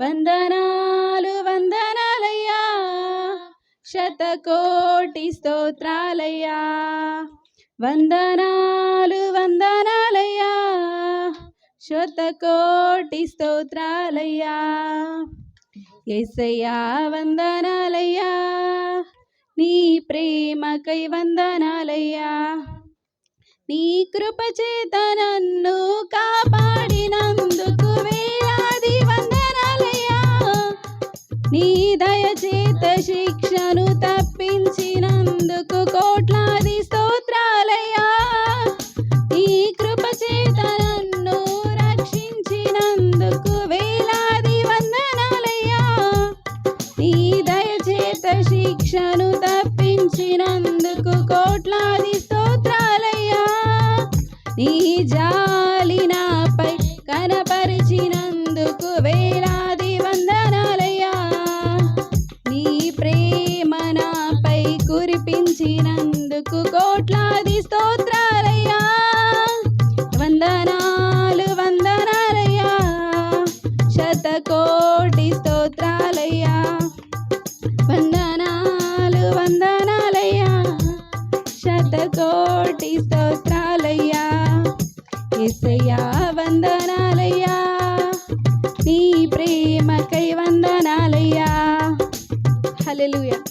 వందనాలు వందనాలయ్యా. శతకోటి స్తోత్రాలయ్యా. వందనాలు వందనాలయ్యా. శతకోటి స్తోత్రాలయ్యా. ఎసయ్యా వందనాలయ్యా. నీ ప్రేమకై వందనాలయ్యా. నీ కృప చేత నన్ను కాపాడిన నీ దయచేత శిక్షను తప్పించినందుకు కోట్లాది స్తోత్రాలయ్యా. నీ కృప చేత నన్ను రక్షించినందుకు వేలాది వందనాలయ్యా. నీ దయచేత శిక్షను తప్పించినందుకు కోట్లాది స్తోత్రాలయ్యా. నీ జాలి నాపై కనపరిచినందుకు వేలాది చేసినందుకు కోట్లాది స్తోత్రాలయ్యా. వందనాలు వందనాలయ్యా. శతకోటి స్తోత్రాలయ్యా. వందనాలు వందనాలయ్యా. శతకోటి స్తోత్రాలయ్యా. ఎసయ్యా వందనాలయ్యా. నీ ప్రేమకై వందనాలయ్యా. హల్లెలూయా.